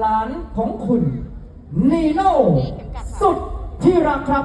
หลานของคุณ นีโน่สุดที่รักครับ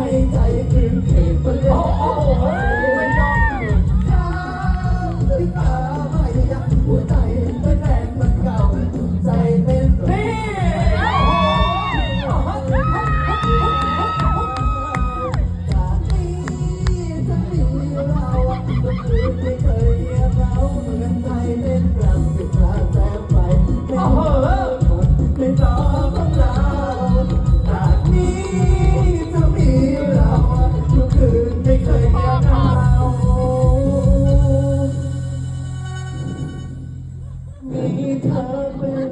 มีเธอเป็น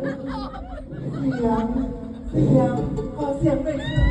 เสียงเสียงขอเสียงหน่อยค่ะ